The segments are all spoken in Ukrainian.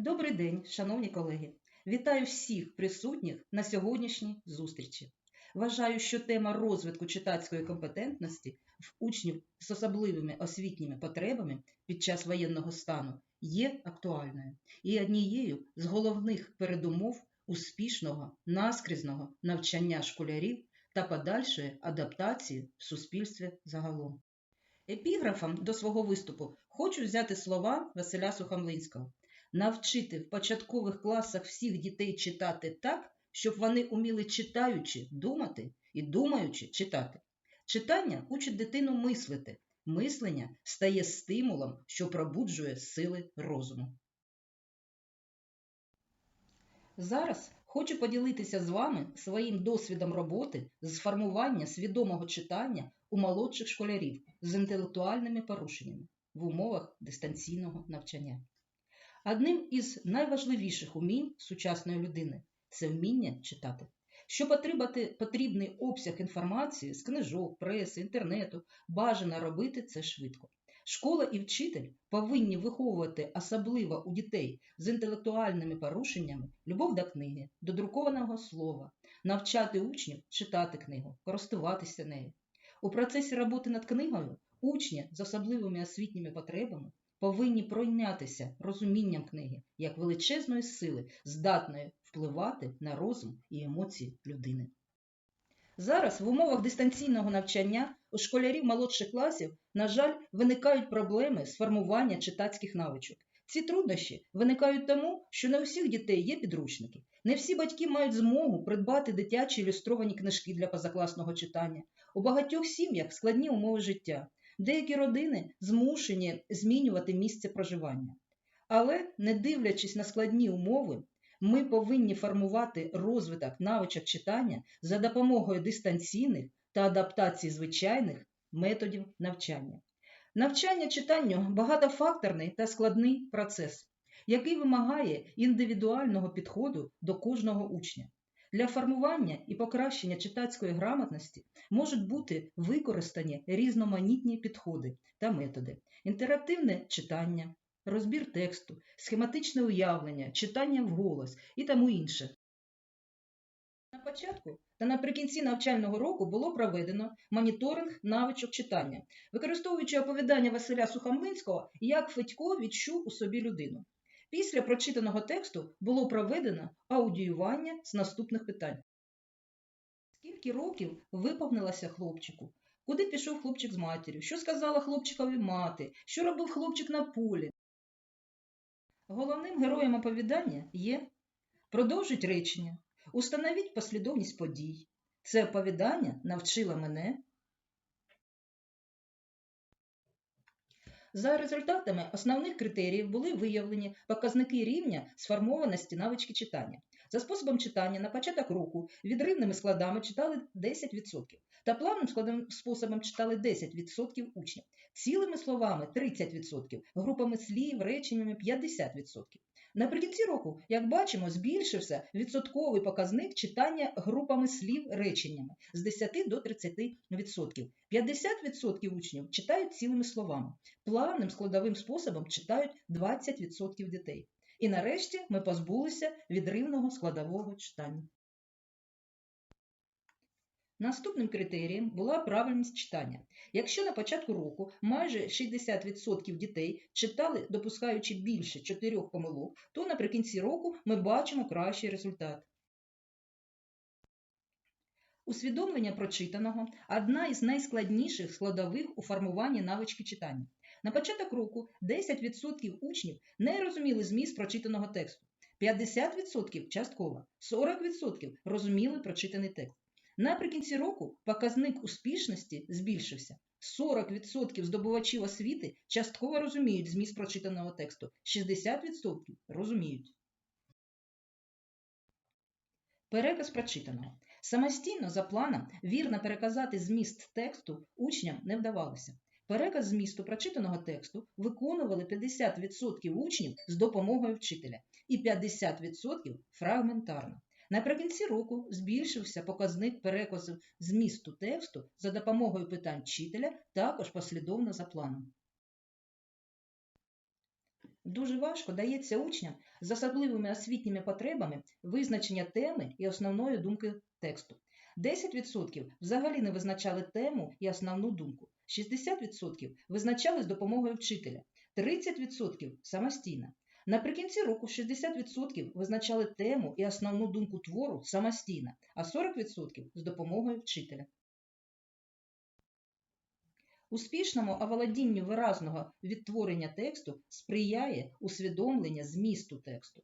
Добрий день, шановні колеги! Вітаю всіх присутніх на сьогоднішній зустрічі. Вважаю, що тема розвитку читацької компетентності в учнів з особливими освітніми потребами під час воєнного стану є актуальною і однією з головних передумов успішного наскрізного навчання школярів та подальшої адаптації в суспільстві загалом. Епіграфом до свого виступу хочу взяти слова Василя Сухомлинського навчити в початкових класах всіх дітей читати так, щоб вони уміли читаючи, думати і думаючи читати. Читання учить дитину мислити. Мислення стає стимулом, що пробуджує сили розуму. Зараз хочу поділитися з вами своїм досвідом роботи з формування свідомого читання у молодших школярів з інтелектуальними порушеннями в умовах дистанційного навчання. Одним із найважливіших умінь сучасної людини це вміння читати. Щоб отримати потрібний обсяг інформації з книжок, преси, інтернету, бажано робити це швидко. Школа і вчитель повинні виховувати особливо у дітей з інтелектуальними порушеннями любов до книги, до друкованого слова, навчати учнів читати книгу, користуватися нею. У процесі роботи над книгою учні з особливими освітніми потребами повинні пройнятися розумінням книги як величезної сили, здатної впливати на розум і емоції людини. Зараз в умовах дистанційного навчання у школярів молодших класів, на жаль, виникають проблеми з формування читацьких навичок. Ці труднощі виникають тому, що не у всіх дітей є підручники. Не всі батьки мають змогу придбати дитячі ілюстровані книжки для позакласного читання. У багатьох сім'ях складні умови життя. Деякі родини змушені змінювати місце проживання. Але, не дивлячись на складні умови, ми повинні формувати розвиток навичок читання за допомогою дистанційних та адаптації звичайних методів навчання. Навчання читанню багатофакторний та складний процес, який вимагає індивідуального підходу до кожного учня. Для формування і покращення читацької грамотності можуть бути використані різноманітні підходи та методи, інтерактивне читання, розбір тексту, схематичне уявлення, читання вголос і тому інше. На початку та наприкінці навчального року було проведено моніторинг навичок читання, використовуючи оповідання Василя Сухомлинського як Федько відчув у собі людину. Після прочитаного тексту було проведено аудіювання з наступних питань. Скільки років виповнилося хлопчику? Куди пішов хлопчик з матір'ю? Що сказала хлопчикові мати? Що робив хлопчик на полі? Головним героєм оповідання є продовжить речення, установіть послідовність подій. Це оповідання навчило мене За результатами основних критеріїв були виявлені показники рівня сформованості навички читання. За способом читання на початок року відривними складами читали 10%, та плавним складом способом читали 10% учнів, цілими словами 30%, групами слів, реченнями 50%. Наприкінці року, як бачимо, збільшився відсотковий показник читання групами слів реченнями з 10 до 30%. 50% учнів читають цілими словами, плавним складовим способом читають 20% дітей. І нарешті ми позбулися відривного складового читання. Наступним критерієм була правильність читання. Якщо на початку року майже 60% дітей читали, допускаючи більше 4 помилок, то наприкінці року ми бачимо кращий результат. Усвідомлення прочитаного одна із найскладніших складових у формуванні навички читання. На початок року 10% учнів не розуміли зміст прочитаного тексту, 50% частково, 40% розуміли прочитаний текст. Наприкінці року показник успішності збільшився. 40% здобувачів освіти частково розуміють зміст прочитаного тексту, 60% розуміють. Переказ прочитаного. Самостійно за планом вірно переказати зміст тексту учням не вдавалося. Переказ змісту прочитаного тексту виконували 50% учнів з допомогою вчителя і 50% фрагментарно. Наприкінці року збільшився показник переказу змісту тексту за допомогою питань вчителя також послідовно за планом. Дуже важко дається учням з особливими освітніми потребами визначення теми і основної думки тексту. 10% взагалі не визначали тему і основну думку. 60% визначали з допомогою вчителя, 30% самостійно. Наприкінці року 60% визначали тему і основну думку твору самостійно, а 40% з допомогою вчителя. Успішному оволодінню виразного відтворення тексту сприяє усвідомлення змісту тексту.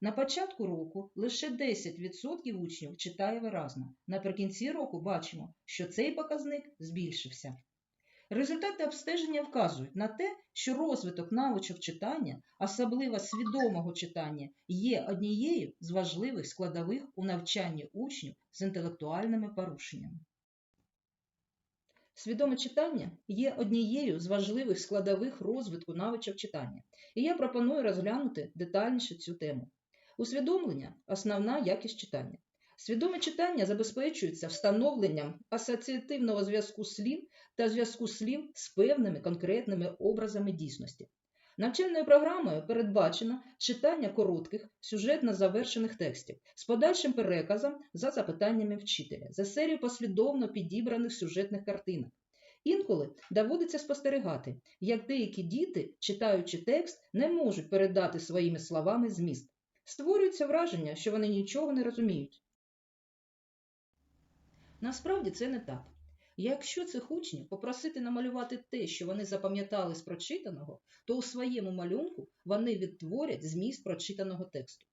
На початку року лише 10% учнів читає виразно. Наприкінці року бачимо, що цей показник збільшився. Результати обстеження вказують на те, що розвиток навичок читання, особливо свідомого читання, є однією з важливих складових у навчанні учнів з інтелектуальними порушеннями. Свідоме читання є однією з важливих складових розвитку навичок читання, і я пропоную розглянути детальніше цю тему. Усвідомлення основна якість читання. Свідоме читання забезпечується встановленням асоціативного зв'язку слів та зв'язку слів з певними конкретними образами дійсності. Навчальною програмою передбачено читання коротких, сюжетно завершених текстів з подальшим переказом за запитаннями вчителя, за серію послідовно підібраних сюжетних картинок. Інколи доводиться спостерігати, як деякі діти, читаючи текст, не можуть передати своїми словами зміст. Створюється враження, що вони нічого не розуміють. Насправді це не так. Якщо цих учнів попросити намалювати те, що вони запам'ятали з прочитаного, то у своєму малюнку вони відтворять зміст прочитаного тексту.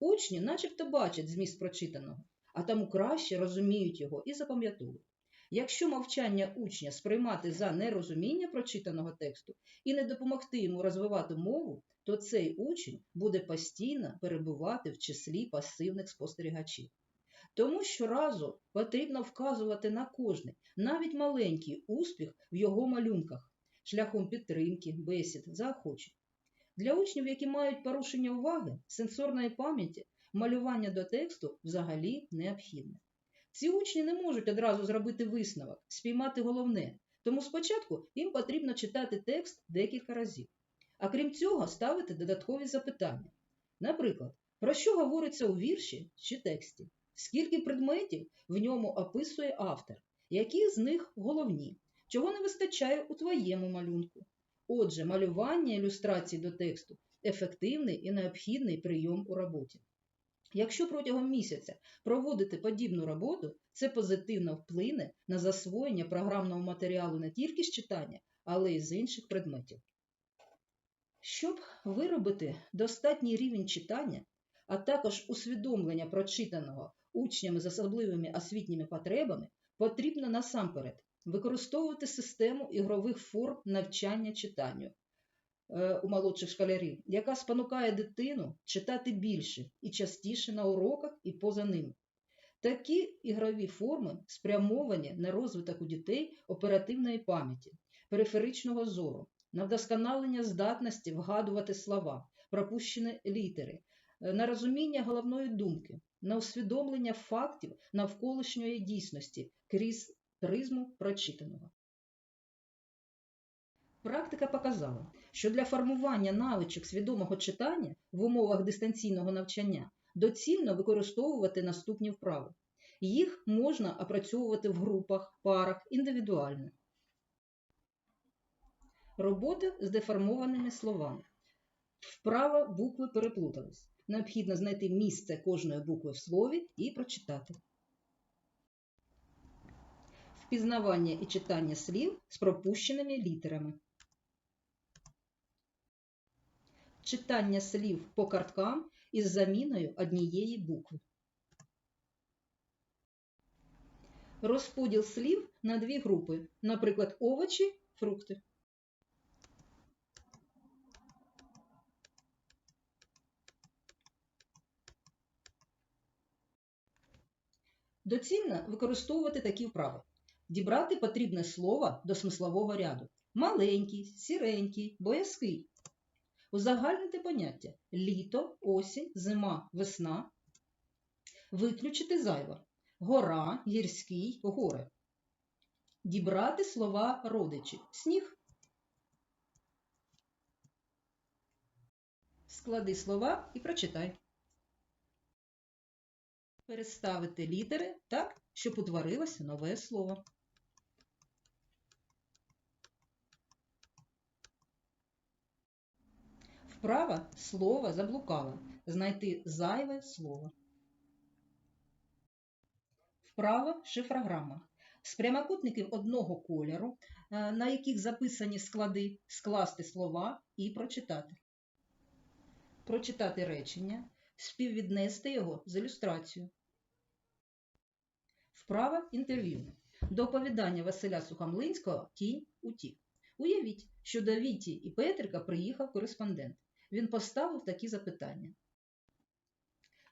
Учні начебто бачать зміст прочитаного, а тому краще розуміють його і запам'ятовують. Якщо мовчання учня сприймати за нерозуміння прочитаного тексту і не допомогти йому розвивати мову, то цей учень буде постійно перебувати в числі пасивних спостерігачів. Тому щоразу потрібно вказувати на кожний, навіть маленький успіх в його малюнках, шляхом підтримки, бесід, заохочень. Для учнів, які мають порушення уваги, сенсорної пам'яті, малювання до тексту взагалі необхідне. Ці учні не можуть одразу зробити висновок, спіймати головне, тому спочатку їм потрібно читати текст декілька разів. А крім цього, ставити додаткові запитання. Наприклад, про що говориться у вірші чи тексті? Скільки предметів в ньому описує автор, які з них головні, чого не вистачає у твоєму малюнку. Отже, малювання ілюстрацій до тексту ефективний і необхідний прийом у роботі. Якщо протягом місяця проводити подібну роботу, це позитивно вплине на засвоєння програмного матеріалу не тільки з читання, але й з інших предметів. Щоб виробити достатній рівень читання, а також усвідомлення прочитаного учнями з особливими освітніми потребами, потрібно насамперед використовувати систему ігрових форм навчання читанню е, у молодших школярів, яка спонукає дитину читати більше і частіше на уроках і поза ними. Такі ігрові форми спрямовані на розвиток у дітей оперативної пам'яті, периферичного зору, на вдосконалення здатності вгадувати слова, пропущені літери, на розуміння головної думки, на усвідомлення фактів навколишньої дійсності крізь призму прочитаного. Практика показала, що для формування навичок свідомого читання в умовах дистанційного навчання доцільно використовувати наступні вправи. Їх можна опрацьовувати в групах, парах, індивідуально. Робота з деформованими словами. Вправа букви переплутались. Необхідно знайти місце кожної букви в слові і прочитати. Впізнавання і читання слів з пропущеними літерами. Читання слів по карткам із заміною однієї букви. Розподіл слів на дві групи, наприклад, овочі, фрукти. Доцільно використовувати такі вправи. Дібрати потрібне слово до смислового ряду. Маленький, сіренький, боязкий. Узагальнити поняття літо, осінь, зима, весна. Виключити зайве. Гора, гірський, горе. Дібрати слова родичі. Сніг, Склади слова і прочитай. Переставити літери так, щоб утворилося нове слово. Вправа слово заблукало. Знайти зайве слово. Вправа шифрограма. З прямокутників одного кольору, е, на яких записані склади, скласти слова і прочитати. Прочитати речення, співвіднести його з ілюстрацією. Вправа інтерв'ю. До оповідання Василя Сухомлинського «Тінь утік». Уявіть, що до Віті і Петрика приїхав кореспондент. Він поставив такі запитання.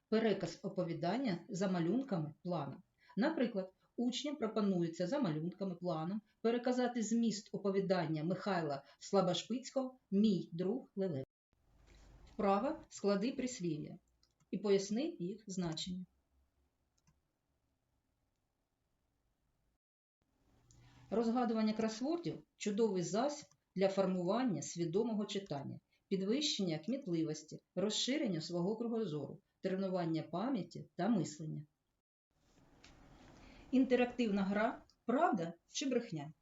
Переказ оповідання за малюнками планом. Наприклад, учням пропонується за малюнками планом переказати зміст оповідання Михайла Слабошпицького Мій друг Лелек. Вправа склади прислів'я і поясни їх значення. Розгадування кросвордів – чудовий засіб для формування свідомого читання, підвищення кмітливості, розширення свого кругозору, тренування пам'яті та мислення. Інтерактивна гра Правда чи брехня?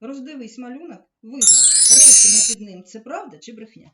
Роздивись малюнок, визнач, речення під ним це правда чи брехня?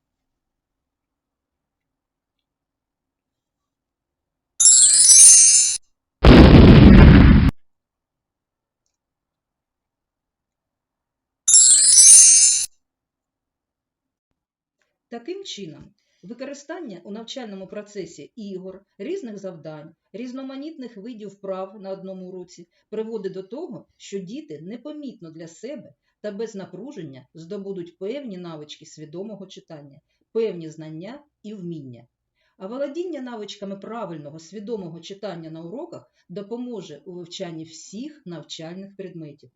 Таким чином, використання у навчальному процесі ігор, різних завдань, різноманітних видів вправ на одному уроці приводить до того, що діти непомітно для себе та без напруження здобудуть певні навички свідомого читання, певні знання і вміння. А володіння навичками правильного свідомого читання на уроках допоможе у вивчанні всіх навчальних предметів.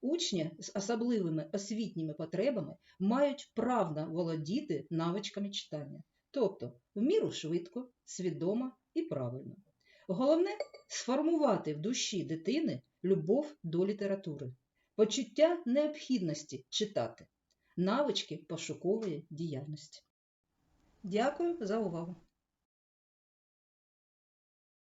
Учні з особливими освітніми потребами мають правно володіти навичками читання, тобто в міру швидко, свідомо і правильно. Головне сформувати в душі дитини любов до літератури, почуття необхідності читати, навички пошукової діяльності. Дякую за увагу!